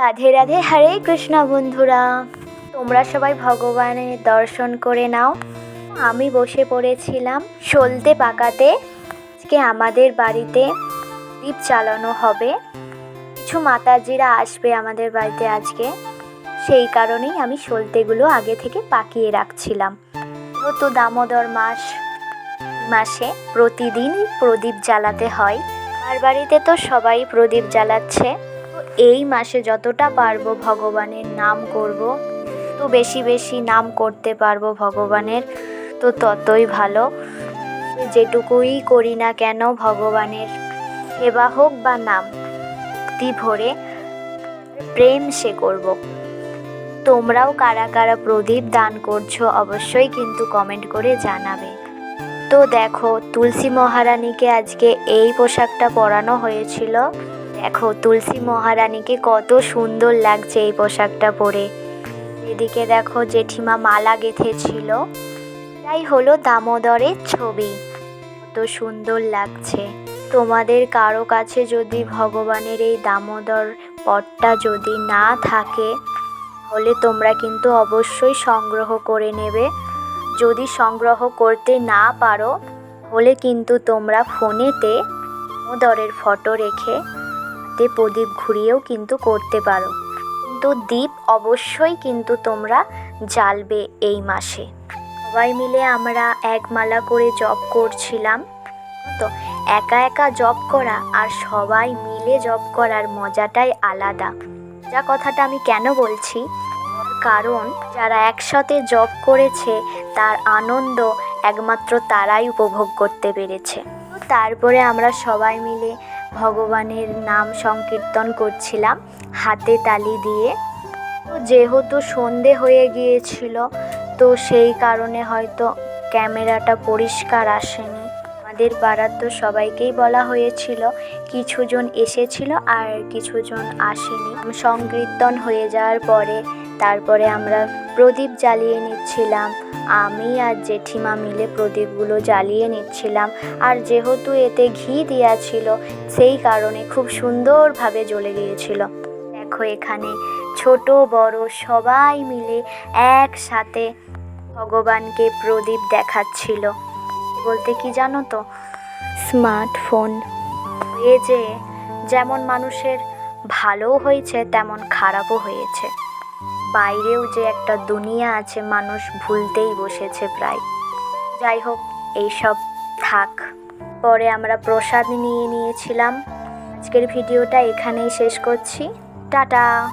রাধে রাধে হরে কৃষ্ণ বন্ধুরা। তোমরা সবাই ভগবানের দর্শন করে নাও। আমি বসে পড়েছিলাম সলতে পাকাতে। আজকে আমাদের বাড়িতে দীপ চালানো হবে। কিছু মাতাজিরা আসবে আমাদের বাড়িতে আজকে। সেই কারণেই আমি সলতেগুলো আগে থেকে পাকিয়ে রাখছিলাম। তো দামোদর মাস মাসে প্রতিদিন প্রদীপ জ্বালাতে হয়। আমার বাড়িতে তো সবাই প্রদীপ জ্বালাচ্ছে। এই মাসে যতটা পারব ভগবানের নাম করব, তো বেশি বেশি নাম করতে পারব ভগবানের, তো ততই ভালো। যেটুকুই করি না কেন ভগবানের সেবা হোক বা নাম ভক্তি ভরে প্রেম সে করব। তোমরাও কারা কারা প্রদীপ দান করছ অবশ্যই কিন্তু কমেন্ট করে জানাবে। তো দেখো, তুলসী মহারানীকে আজকে এই পোশাকটা পরানো হয়েছিল। দেখো, তুলসী মহারানীকে কত সুন্দর লাগছে এই পোশাকটা পরে। এদিকে দেখো, জেঠিমা মালা গেঁথেছিল। তাই হলো দামোদরের ছবি। কত সুন্দর লাগছে। তোমাদের কারও কাছে যদি ভগবানের এই দামোদর পটটা যদি না থাকে, তাহলে তোমরা কিন্তু অবশ্যই সংগ্রহ করে নেবে। যদি সংগ্রহ করতে না পারো হলে কিন্তু তোমরা ফোনেতে দামোদরের ফটো রেখে হাতে প্রদীপ ঘুরিয়েও কিন্তু করতে পারো। কিন্তু দ্বীপ অবশ্যই কিন্তু তোমরা জ্বালবে এই মাসে। সবাই মিলে আমরা এক মালা করে জব করছিলাম। তো একা একা জব করা আর সবাই মিলে জব করার মজাটাই আলাদা। যা কথাটা আমি কেন বলছি? কারণ, যারা একসাথে জব করেছে, তার আনন্দ একমাত্র তারাই উপভোগ করতে পেরেছে। তারপরে আমরা সবাই মিলে ভগবানের নাম সংকীর্তন করছিলাম, হাতে তালি দিয়ে। যেহেতু সন্ধে হয়ে গিয়েছিল, তো সেই কারণে হয়তো ক্যামেরাটা পরিষ্কার আসেনি। আমাদের পাড়ার তো সবাইকেই বলা হয়েছিল, কিছুজন এসেছিল আর কিছুজন আসেনি। সংকীর্তন হয়ে যাওয়ার পরে তারপরে আমরা প্রদীপ জ্বালিয়ে নিচ্ছিলাম। আমি আর জেঠিমা মিলে প্রদীপগুলো জ্বালিয়ে নিচ্ছিলাম। আর যেহেতু এতে ঘি দেওয়া ছিল সেই কারণে খুব সুন্দরভাবে জ্বলে গিয়েছিল। দেখো এখানে ছোট বড় সবাই মিলে একসাথে ভগবানকে প্রদীপ দেখাচ্ছিল। বলতে কি জানো তো? স্মার্টফোন। এ যে যেমন মানুষের ভালোও হয়েছে তেমন খারাপও হয়েছে। বাইরেও যে একটা দুনিয়া আছে, মানুষ ভুলতেই বসেছে প্রায়। যাই হোক, এইসব থাক। পরে আমরা প্রসাদ নিয়ে নিয়েছিলাম। আজকের ভিডিওটা এখানেই শেষ করছি। টাটা!